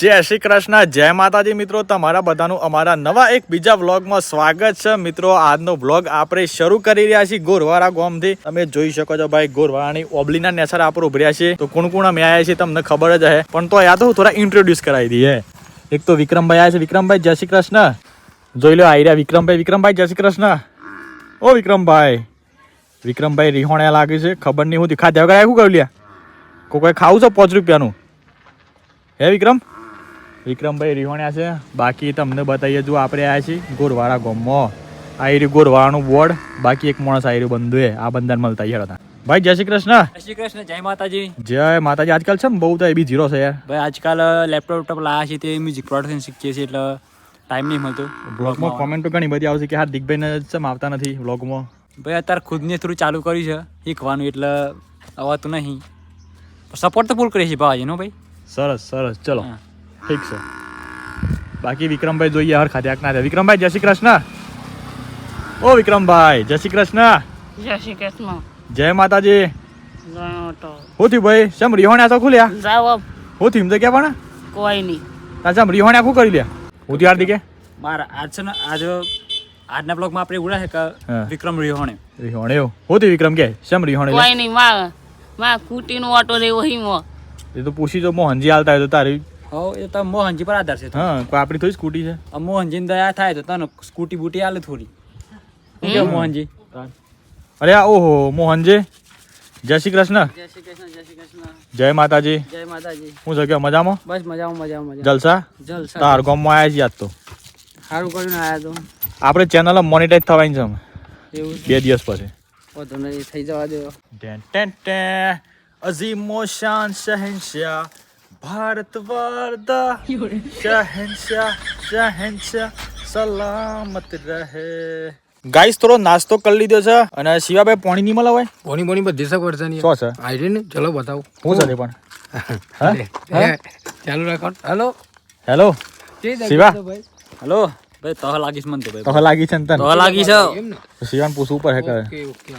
જય શ્રી કૃષ્ણ, જય માતાજી મિત્રો, તમારા બધાનું અમારા નવા એક બીજા વ્લોગમાં સ્વાગત છે. મિત્રો, આજનો વ્લોગ આપણે શરૂ કરી રહ્યા છીએ ગોરવાડા ગોમથી. તમે જોઈ શકો છો ભાઈ ગોરવાડાની ઓબલીના નેસર આપણે ઉભર્યા છીએ. તો કોણ કોણ અમે આવ્યા છીએ તમને ખબર જ હે. પણ તો યાદ હું થોડા ઇન્ટ્રોડ્યુસ કરાવી દઈએ. એક તો વિક્રમભાઈ આવ્યા છે. વિક્રમભાઈ, જય શ્રી કૃષ્ણ. જોઈ લો આવી રહ્યા વિક્રમભાઈ. વિક્રમભાઈ, જય શ્રી કૃષ્ણ. ઓ વિક્રમભાઈ. વિક્રમભાઈ રીહોણ્યા લાગે છે. ખબર નહીં, હું દેખા વગર શું કહ્યું લ્યા? કોઈ ખાવું છે પાંચ રૂપિયાનું? હે વિક્રમ? વિક્રમભાઈ રિહોણ્યા છે. બાકી તમને બતાવીએ જો આપણે આવ્યા છીએ ગોરવાળા ગામમાં. આવી રહ્યું ગોરવાડાનું બોર્ડ. બાકી એક માણસ આ રહ્યું બંધુ આ બંધન મળતા યાર હતા. ભાઈ જય શ્રી કૃષ્ણ. જય શ્રી કૃષ્ણ જય માતાજી. જય માતાજી. આજકાલ છે ને બહુ તો એ બી જીરો છે યાર. ભાઈ આજકાલ લેપટોપ લેપટોપ લાયા છે તે મ્યુઝિક પ્રોડક્શન શીખીએ છીએ એટલે ટાઈમ નહીં મળતો. બ્લોગમાં કોમેન્ટો ઘણી બધી આવશે કે હા હાર્દિકભાઈને ચમ આવતા નથી બ્લોગમાં ભાઈ અત્યારે ખુદને થ્રુ ચાલુ કર્યું છે. શીખવાનું એટલે આવતું નહીં. સપોર્ટ તો ફૂલ કરીએ છીએ ભાવાજીનો ભાઈ? સરસ સરસ. ચલો. ઠીક છે. બાકી વિક્રમભાઈ જોઈએ હર ખાતે ના વિક્રમભાઈ જય શ્રી કૃષ્ણ. ઓ વિક્રમભાઈ જય શ્રી કૃષ્ણ. જય શ્રી કૃષ્ણ. જય માતાજી. જાણો હું થયું ભાઈ? શેમ રિહોણ્યા તો ખુલ્યા? જાઓ અબ હું થયું તો ક્યાં પણ કોઈ નહીં. તાર શેમ રીહોણ્યા શું કરી લ્યા? હું ત્યાર દીકે મારા આજ છે ને આજ આજના બ્લોગમાં આપણે ઉડા છે કે. વિક્રમ રિહોણે. રિહોણે એવું. હું થયું વિક્રમ કે? શેમ રિહોણે કોઈ નહીં માં માં કુટીનો ઓટો રે વહી મો એ તો પૂછી જો મોહનજી હાલતા હોય તો તારી હો એ તો મોહનજી પર આધાર છે તો. હા કોઈ આપણી થોડી સ્કૂટી છે. આ મોહનજીને દયા થાય તો તને સ્કૂટી બૂટી આલે થોડી. મોહનજી? અરે આ ઓહો મોહનજી. જય શ્રી કૃષ્ણ. જય શ્રી કૃષ્ણ જય શ્રી કૃષ્ણ. જય માતાજી. જય માતાજી. હું છે કે મજામાં? બસ મજામાં મજામાં મજા જલસા? જલસા. તાર ગામમાં આવ્યા છીએ આજ તો. સારું કર્યું ને આયા તો. આપણે ચેનલ મોનિટાઈઝ થવાની છે. બે દિવસ પછી. વધુ નહીં થઈ જવા દેવો અઝીમો શાન શહેનશાહ ભારત વારદા શહેનશાહ શહેનશાહ સલામત રહે. ગાઈસ થોડો નાસ્તો કરી લીધો છે અને શિવાભાઈ પોણી નહીં મળે પોણી પોણી બધી સગવડ છે શું છે? આઈડી ને ચલો બતાવો. હું છે પણ? હા? ચાલુ રાખો હેલો હેલો શિવા? હલો ભાઈ તો લાગીશ મને તો ભાઈ. તો લાગી છે ને તને? તો લાગી છે. એમ પૂછ ઉપર હે કરે ઓકે ઓકે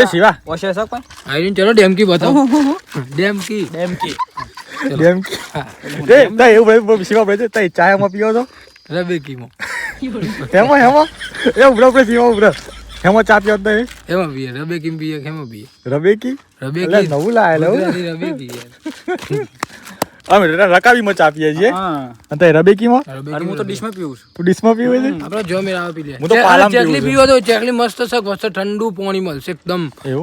એ શિવા. ઓછે સક ભાઈ આઈડી ને ચલો ડેમકી બતાવો. ડેમકી એમ કે. કે. એ ના એવું ભાઈ શિવા ભાઈ તઈ ચાયમાં પીવો છો? રબેકીમાં હેમો હેમો. એ ઉભરો ઉભરો શિવા ઉભરો. હેમો ચા પીવો તો હેમો પીએ રબે રબેકી પીએ હેમો પીએ? રબેકી એટલે રબેકી નવું લાયેલું રબેકી યાર. અમે રકાવી મચ આપીએ છીએ. હા. અને તે રબેકીમાં? રબેકી અરે હું તો ડીશમાં પીવું છું. તું ડીશમાં પીવે છે? આપણે જો મેરા આવે પી લે. હું તો પાલામાં ચેકલી પીવો તો ચેકલી મસ્ત છે મસ્ત ઠંડુ પાણી મળશે એકદમ.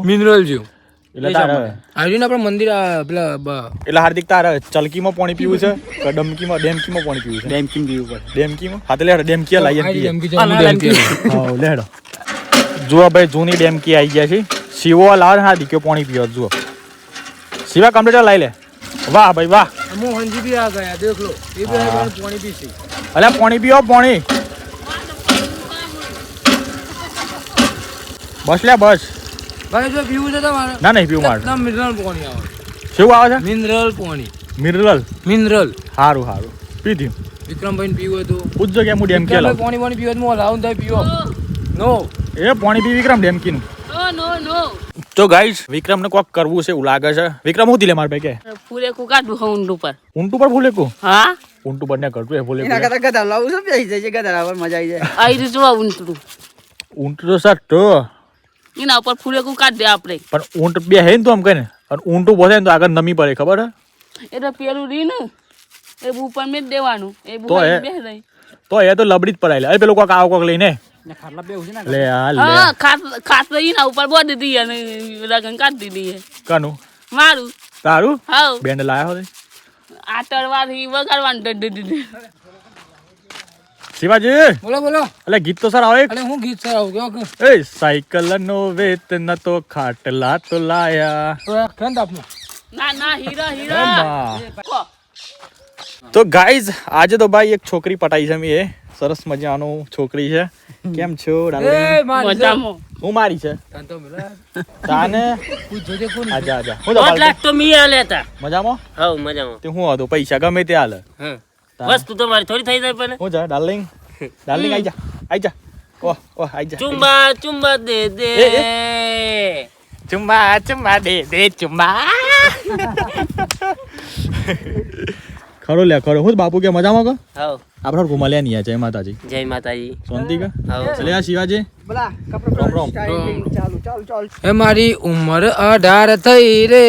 મિનરલ જેવું. એટલે તારે આઈડી ને આપણે મંદિર પેલા એટલે હાર્દિક તારે ચલકીમાં પાણી પીવું છે કે ડમકીમાં ડેમકીમાં પાણી પીવું છે? ડેમ કિંગ પીવું પડે. ડેમકીમાં? હા તો લે ડેમકી લાવીએ ડેમકી ડેમકી. હા લે હેડો જુઓ ભાઈ જૂની ડેમકી આવી ગયા છે. શિવો લાવે હા દીકરો પાણી પીવો જુઓ. શિવા કમ્પ્યુટર લાવી લે. વાહ ભાઈ વાહ. મોહનજી બી આ ગયા દેખ લો. એ બી આ પાણી પીશે અલ્યા પાણી પીવો પાણી. બસ લે બસ. ભાઈ જો પીવું છે તમારે? ના નહીં પીવું મારે. એકદમ મિનરલ પાણી આવે. શું આવે છે? મિનરલ પાણી. મિનરલ. મિનરલ. સારું સારું પીધું વિક્રમભાઈ ને પીવું હોય તો પૂછજો કે હું ડેમકી વિક્રમભાઈ લાવું પાણી પાણી પીવો તો હું લાવું તો પીવો નો. એ પાણી પી વિક્રમ ડેમકીનું. નો નો નો. તો ગાઈસ વિક્રમને કોક કરવું છે એવું લાગે છે. વિક્રમ હું દિલે માર ભાઈ કે પૂરે કુકાડું હું ઊંટું પર. ભૂલે કો હા? ઊંટું પર ને કરતું એ ભૂલે એના કરતા ગધા લાવું છું બેસી જાય છે ગધા પર મજા આવી જાય. આઈ રીતે જોવા ઊંટડું. ઊંટ તો સર તો. એના ઉપર ફૂલે કુકાડ દે આપણે. પણ ઊંટ બે હે ને તો આમ કઈ ને અને ઊંટું બોલે ને તો આગળ નમી પડે ખબર હે એટલે પેલું રી ને એ ઉપર મેં દેવાનું. એ તો બે રહી. તો એ તો લબડી જ પડાય લે. અરે પેલો કોક આવો કોક લઈને. ને ને લે આ લે હા ખાસ ખાસ તો એના ઉપર બોધી દી અને લગન કાઢી દીધી કનું મારું તારું હાવ બેન્ડ લાયા હોય આ તળવાથી વગાડવાનું ડ. શિવાજી બોલો બોલો એટલે ગીત તો સર આવે એક. અરે હું ગીત સર આવું કે એ સાયકલ નો વેત ન તો ખાટલા તો લાયા ટ્રેન્ડ આપનું ના ના હીરા હીરા. તો ગાઈઝ આજે તો ભાઈ એક છોકરી પટાઈ છે મેં એ સરસ મજાનું છોકરી છે કેમ છો હું મારી છે? તને તો આજા આજા હું તો લાખ તો મિયા લેતા મજામાં? હવ મજામાં. તે હું હતું? પૈસા ગમે તે હાલે હા. વસ્તુ તમારી થોડી થઈ જાય પણ. હું જા ડાર્લિંગ? ડાર્લિંગ આઈ જા આઈ જા. ઓહ ઓહ આઈ જા. ચુંબા ચુંબા દે દે. ચુંબા ચુંબા દે દે ચુંબા. ખરો લે ખરો. હું બાપુ કે મજામાં કો? હવ. આપણે ઘુમાલ્યા નહીં જય માતાજી. જય માતાજી. શાંતિ કા? ચલે આ શિવાજી. બોલા રોમ રોમ. ચાલુ ચાલુ ચાલુ. હે મારી ઉંમર અઢાર થઈ રે.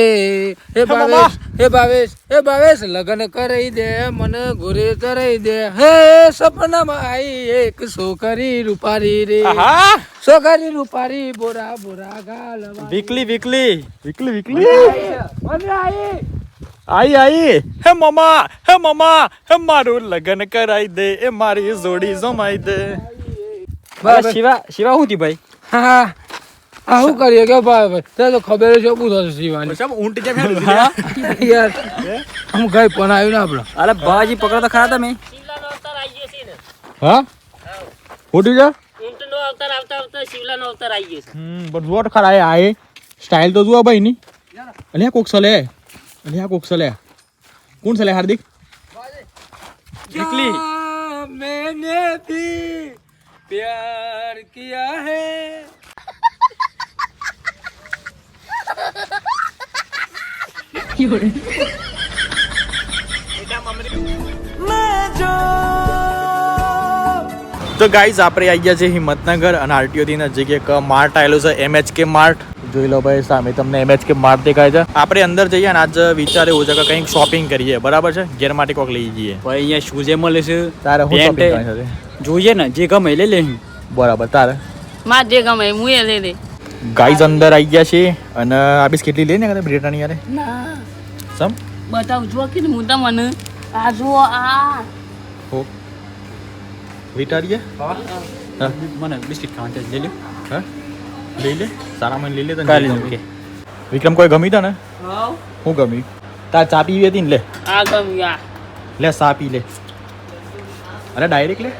હે ભાવેશ હે ભાવેશ હે ભાવેશ લગ્ન કરી દે મને ઘોરે કરી દે. હે સપનામાં આઈ એક છોકરી રૂપારી રે. હા છોકરી રૂપારી બોરા બોરા ગાલવા વીકલી વીકલી વીકલી વીકલી. મને આઈ. આઈ આઈ હે મમા હે મમા હે મારું લગન કરાઈ દે એ મારી જોડી જમાઈ દે. બસ શિવા શિવા હું ભાઈ? હા આ શું કરીએ? કે ભાઈ ભાઈ તે તો ખબર છે શું થશે શિવાની. સબ ઊંટ જે હેડ યાર આમ કઈ પણ આવ્યું ને આપણે. અરે બાજી પકડ તો ખરા તમે. શિવલાનો અવતાર આવી ગયો છે ને. હા? ખોટું છે ઊંટનો અવતાર આવતા આવતા શિવલાનો અવતાર આવી ગયો છે. હમ બટ વોટ ખરા આય સ્ટાઇલ તો જુઓ ભાઈ ની અલ્યા કોક સલે. અલ્યા કોક સલે. કોણ સલે હાર્દિક? કેટલી મેને ભી પ્યાર મેં જો તો ગાઈઝ આપણે આવી ગયા છે હિંમતનગર અને આરટીઓ થી નજીક એક માર્ટ આવેલું છે એમએચકે માર્ટ. જોઈ લો ભાઈ સામે તમને એમએચકે માર્ટ દેખાય છે. આપણે અંદર જઈએ અને આજ વિચાર એવું છે કે કંઈક શોપિંગ કરીએ. બરાબર છે? ઘેર માટે કોક લઈ જઈએ. ભાઈ અહીંયા શૂઝ એ મળે છે? તારે હું શોપિંગ જોઈએ ને જે ગમે લઈ લે. બરાબર તારે? માં જે ગમે હું એ લઈ લે. ગાઈઝ અંદર આવી ગયા છે અને આ કેટલી લઈને કદાચ બ્રિટાની યારે? ના. સમ? બતાવ જો કે હું તમને આ જો આ. હો વિટારીએ હા મને બિસ્કિટ ખાવાનું છે લઈ લ્યો હા લઈ લે સારા મને લઈ લે તને કાલે જે ઓકે ગમે. વિક્રમ કોઈ ગમી તને હાવ હું ગમી તાર ચા પીવી હતી ને લે આ ગમી આ લે સા પી લે અરે ડાયરેક્ટ લે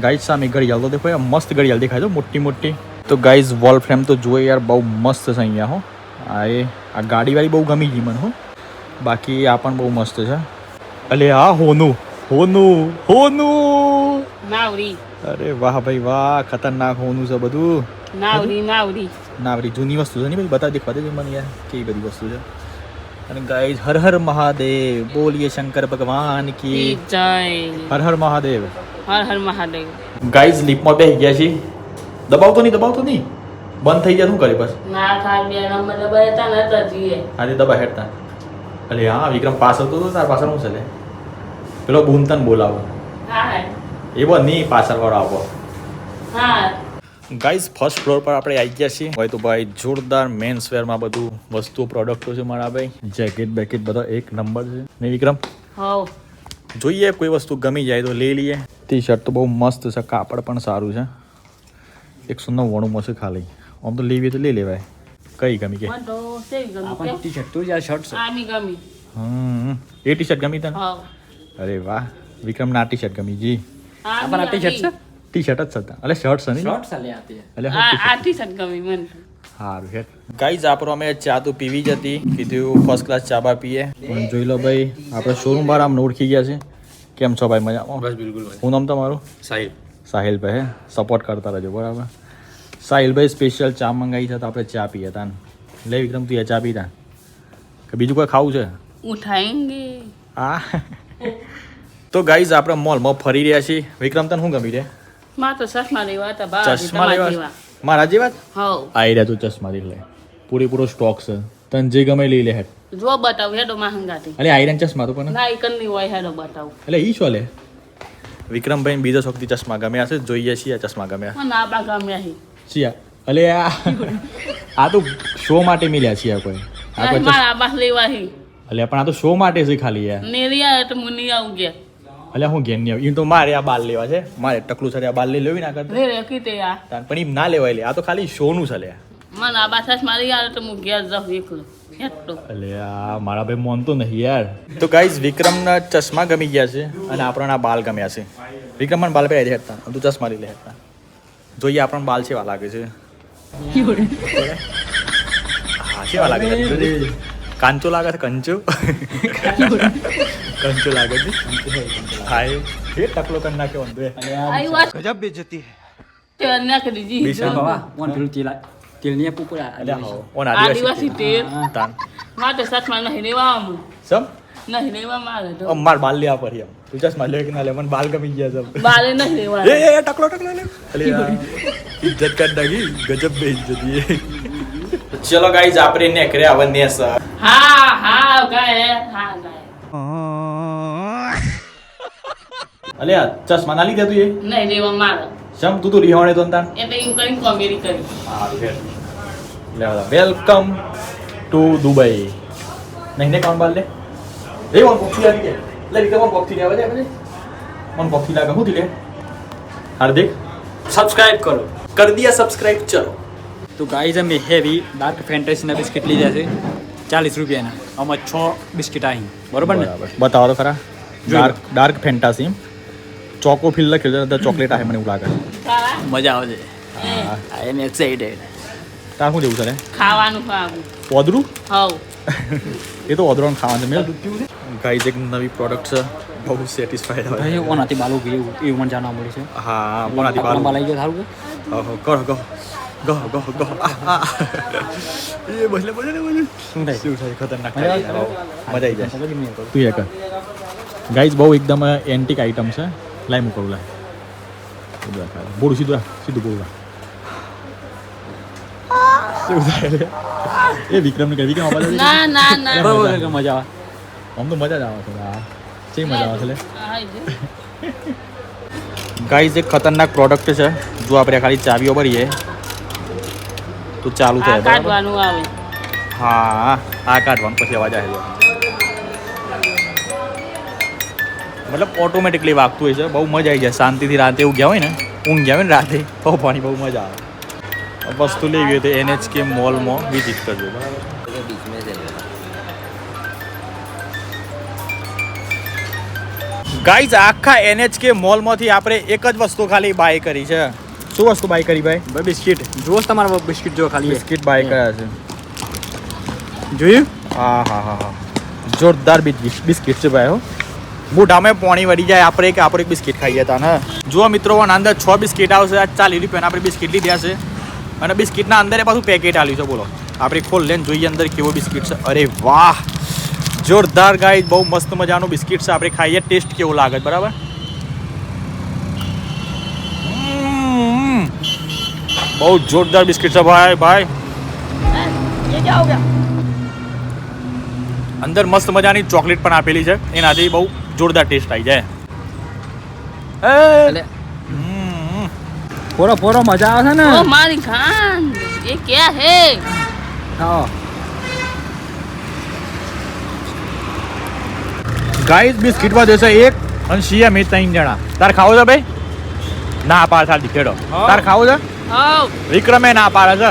ગાઈઝ સામે ઘડિયાળ તો દેખો યાર મસ્ત ઘડિયાળ દેખાય છે મોટી મોટી તો ગાઈઝ વોલ ફ્રેમ તો જુઓ યાર બહુ મસ્ત છે અહીંયા હો આ એ આ ગાડીવાળી બહુ ગમી ગઈ મને હો બાકી આ પણ બહુ મસ્ત છે અલે આ હોનું હોનું હોનું! નાવરી. અરે વાહ ભાઈ વાહ ખતરનાક હોનું છે બધું. નાવરી નાવરી. નાવરી જૂની વસ્તુ છે ને ભાઈ? બતા દેખવા દે મને યાર કેવી બધી વસ્તુ છે. અને ગાઈઝ હર હર મહાદેવ બોલીએ શંકર ભગવાન કી જય. હર હર મહાદેવ. હર હર મહાદેવ. ગાઈઝ લીપમાં બેસી ગયા છીએ. દબાવતો નહીં દબાવતો નહીં. બંધ થઈ જાય શું કરે બસ? ના ખાઈ બે નંબર દબાયતા ન તો જીએ. આજે દબા હેડતા. અલે હા વિક્રમ પાસ હતો તો તાર પાછળ શું છે પેલો બૂમતન બોલાવો. એવો નહીં પાછળ વાળો આવો. હા. ગાઈઝ ફર્સ્ટ ફ્લોર પર આપણે આવી ગયા છીએ. હોય તો ભાઈ જોરદાર મેન્સ વેરમાં બધું વસ્તુઓ પ્રોડક્ટો છે મારા ભાઈ. જેકેટ બેકેટ બધા એક નંબર છે. ને વિક્રમ? જોઈએ કોઈ વસ્તુ ગમી જાય તો લઈ લઈએ. ટી શર્ટ તો બહુ મસ્ત છે કાપડ પણ સારું છે. એકસો નવ્વાણુંમાં છે ખાલી. આમ તો લેવી તો લઈ લેવાય. કઈ ગમી કે? ટી શર્ટ તો શર્ટ છે. ગમી. હમ એ ટી શર્ટ ગમી તને? અરે વાહ. વિક્રમ ના ટી શર્ટ ગમી જી. આ આપણ આ ટી શર્ટ છે ટી શર્ટ જ હતા એટલે શર્ટ છે શર્ટ ચાલે આતી એટલે આ ટી શર્ટ ગમી મને. સારું છે ગાઈઝ આપણો અમે ચા તો પીવી જ હતી. કીધું ફર્સ્ટ ક્લાસ ચા બા પીએ. પણ જોઈ લો ભાઈ આપણે શોરૂમ બાર આમને ઓળખી ગયા છે. કેમ છો ભાઈ મજામાં? બસ બિલકુલ શું નામ તમારું? સાહેબ સાહિલભાઈ સપોર્ટ કરતા રહેજો બરાબર? સાહિલભાઈ સ્પેશિયલ ચા મંગાવી છે તો આપણે ચા પીએ તા લે વિક્રમ તું એ ચા પીતા કે બીજું કોઈ ખાવું છે? ઉઠાએંગે હા તો ગાઈઝ આપણે મોલમાં ફરી રહ્યા છીએ. વિક્રમ તને શું ગમી રે માં તો ચશ્મા લેવા હતા બા ચશ્મા લેવા? મારા જેવા હવ. આવી રહ્યા તું ચશ્મા લઈ લે. પૂરેપૂરો સ્ટોક છે. તને જે ગમે લઈ લે હેડ. જો બતાવ હેડો માં હંગાતી અલે આયરન ચશ્મા તો પણ? ના આઈકનની હોય હેડો બતાવ. એટલે ઈ છો લે વિક્રમભાઈ બીજો શોખથી ચશ્મા ગમ્યા છે. જોઈએ છીએ આ ચશ્મા ગમ્યા. આ બા ગમ્યા હી છીએ અલે આ આ તો શો માટે મિલ્યા છીએ કોઈ. આ કોઈ લેવા હી અલ્યા પણ આ તો શો માટે છે ખાલી યાર. નેરિયા તો મુની આવું ગયા અલ્યા હું ગેન નહીં તો મારે આ બાલ લેવા છે. મારે ટકલું સરે આ બાલ લઈ લેવી ના કરતા. રે રે તે આ. પણ એમ ના લેવાય લે. આ તો ખાલી શોનું છે લે. મને આ બાસાસ મારી યાર તો હું ઘેર જાઉં એકલો. એટલો આ મારા ભાઈ મોનતો નહીં યાર. તો ગાઈઝ વિક્રમના ચશ્મા ગમી ગયા છે અને આપણના બાલ ગમ્યા છે. વિક્રમ મને બાલ પહેરી હતા તું ચશ્મા લઈ લે હતા જોઈએ આપણને બાલ છેવા લાગે છે. હા છેવા લાગે છે? કાંચો લાગે છે કંચો કંચો લાગે છે હા એ ટકલો કરી નાખે વાંધો ગજબ બેજતી તે નાખી દીધી બેસન બાવા વન પેલું તેલ તેલની પૂપર હો ઓન આદિવાસી તેલ તાન માટે નહીં આવું સમ નહીં લેવા મારે તો માર બાલ લેવા પડી એમ તું ચશ્મા લે કે ના લે મને બાલ ગમી ગયા છે બારે નહીં લેવા એ એ ટકલો ટકલો લે ઇજ્જત કાઢ નાખી ગજબ બે ઇજ્જત ચલો ગાઈઝ આપણે નેકરે આવને નેસ હા હા ગાય હા ગાય. અલે ચશ્મા ના લીધે તું એ? નહીં લેવા મારે. શમ? તું તો રિહાણે તો અંતાન એટલે એમ કરીને કોમેડી કરી. હા લે વેલકમ ટુ દુબઈ નહીં ને કોણ બાલ લે. એ વન પોક્ષી આવી ગયા લે વિક્રમ વન પોક્ષી લેવા જાય મને. વન પોક્ષી લાગે હું લે? હાર્દિક સબસ્ક્રાઇબ કરો. કર દિયા સબસ્ક્રાઇબ ચલો. તો ગાઈઝ અમે હેવી ડાર્ક ફેન્ટેસીના બિસ્કિટ લીધા છે. ચાલીસ રૂપિયાના. આમાં છ બિસ્કિટ અહીં બરોબર ને? બતાવો તો ખરા. Dark dark fantasy choco fill લખેલું તો ચોકલેટ આવે મને એવું લાગે. મજા આવશે આઈ એમ એક્સાઇટેડ તાર શું જેવું છે ખાવાનું ખાવું. ઓદરું? હવ. એ તો ઓદરું ખાવાનું છે મેં ગાઈઝ એક નવી પ્રોડક્ટ છે. બહુ સેટિસ્ફાઈડ હોય ભાઈ ઓનાથી બાલુ ગયું એવું મને જાણવા મળ્યું છે. હા ઓનાથી બાલુ બાલ. બાલાઈ ગયો સારું કે? કહો ગો ગો ગો ગો. એ બસલે બસલે બસલે શું થાય શું થાય ખતરનાક મજા આવે? મજા આવી જાય. તું એક ગાઈઝ બહુ એકદમ એન્ટિક આઈટમ છે લાઈ મૂકવું લાય બોડું સીધું સીધું બોલું શું થાય એ વિક્રમ ને કહે વિક્રમ અવાજ ના ના ના બરોબર કે મજા આવે આમ તો મજા જ આવે છે આ મજા આવે છે ગાઈઝ એક ખતરનાક પ્રોડક્ટ છે જો આપણે ખાલી ચાવીઓ ભરીએ તો ચાલુ થાય કાઢવાનું આવે. હા આ કાઢવાનું પછી અવાજ આવે મતલબ ઓટોમેટિકલી વાગતું હોય છે બહુ મજા આવી જાય. શાંતિથી રાતે એવું ગયા હોય ને ઊંઘ ગયા હોય ને રાતે તો પાણી બહુ મજા આવે. વસ્તુ લેવી હોય તો એનએચકે મોલમાં વિઝિટ કરજો બરાબર? ગાઈઝ આખા એનએચકે મોલમાંથી આપણે એક જ વસ્તુ ખાલી બાય કરી છે. શું વસ્તુ બાય કરી ભાઈ? ભાઈ બિસ્કિટ. જુઓ જ તમારા બિસ્કિટ જો ખાલી. બિસ્કિટ બાય કર્યા છે. જોયું? હા હા હા હા. જોરદાર બિસ્કિટ બિસ્કિટ છે ભાઈ હો. મોઢામાં પાણી વળી જાય આપણે કે આપણે એક બિસ્કિટ ખાઈએ તા ને જુઓ મિત્રો આના અંદર છ બિસ્કિટ આવશે આ ચાલીસ રૂપિયાના આપણે બિસ્કિટ લીધા છે. અને બિસ્કિટના અંદર એ પાછું પેકેટ આલ્યું છે બોલો. આપણે ખોલ લઈને જોઈએ અંદર કેવો બિસ્કિટ છે. અરે વાહ! જોરદાર ગાય બહુ મસ્ત મજાનું બિસ્કિટ છે. આપણે ખાઈએ ટેસ્ટ કેવો લાગે છે, બરાબર? બહુ જોરદાર બિસ્કિટ છે ભાઈ ભાઈ. અંદર મસ્ત મજાની ચોકલેટ પણ આપેલી છે. એનાથી બહુ જોરદાર ટેસ્ટ આવી જાય. પોરો પોરો મજા આવે છે ને? ઓ મારી ખાન એ ક્યાં હે? હા. ગાઈસ બિસ્કિટમાં દેશે એક અને સિયા એ ત્રણ જણા. તાર ખાવો છે ભાઈ? ના પાછા દીખેડો. તાર ખાવો છે? વિક્રમે ના પાડે છે.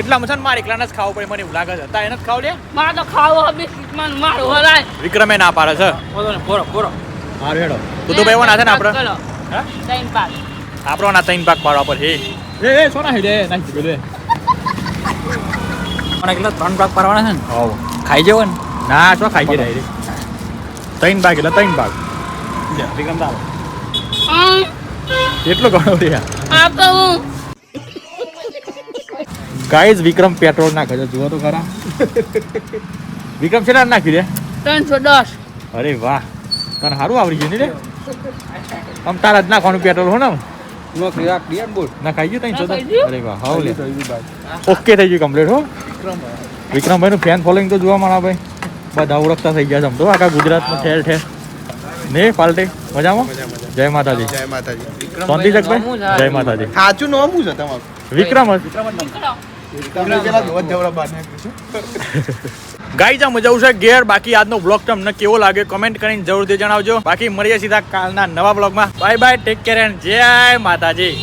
એટલા મસન મારે એકલાને જ ખાવું પડે મને એવું લાગે છે. તા એને જ ખાવ લે? મારે તો ખાવો હવે બિસ્કિટ મારો હરાય. વિક્રમે ના પાડે છે. બોલો ને પોરો હારું હેડો. તું તો ભાઈ ના છે ને આપણે ચલો. હા? ટાઈમ પાસ આપણો ના ત્રણ પાક પાડવા પર હે. એ એ સોના હેડે નાખી દીધું લે મને કેટલા ત્રણ ભાગ પાડવાના છે ને? હોવ ખાઈ જવો ને? ના શું ખાઈ ગયા રે ત્રણ પાક એટલે ત્રણ ભાગ. વિક્રમ દાવ એટલો ઘણો રે આ તો હું. ગાઈઝ વિક્રમ પેટ્રોલ નાખે છે. જુઓ તો ખરા. વિક્રમ છે નાખી દે? ત્રણસો દસ. અરે વાહ. તને સારું આવડી ગયું ને રે? આમ તારા જ નાખવાનું પેટ્રોલ હો ને ના ખાઈ ગયું ગયું? અરે વાહ હાવ લે. ઓકે થઈ ગયું કમ્પ્લીટ હો. વિક્રમભાઈ નું ફેન ફોલોઈંગ તો જોવા મળે ભાઈ. બધા ઓળખતા થઈ ગયા છે આમ તો. આખા ગુજરાતમાં ઠેર ઠેર. ને પાલટી? મજામાં. જય માતાજી. જય માતાજી. સોંધી જગભાઈ જય માતાજી. સાચું નામ શું છે તમારું? વિક્રમ જ. તમને પેલા ધોધ ધવડા બહાર નાખ્યું ગાઈ જા મજા આવશે ઘેર. બાકી આજનો બ્લોગ તમને કેવો લાગે કમેન્ટ કરીને જરૂરથી જણાવજો. બાકી મળીએ સીધા કાલના નવા બ્લોગમાં bye bye take care and જય માતાજી.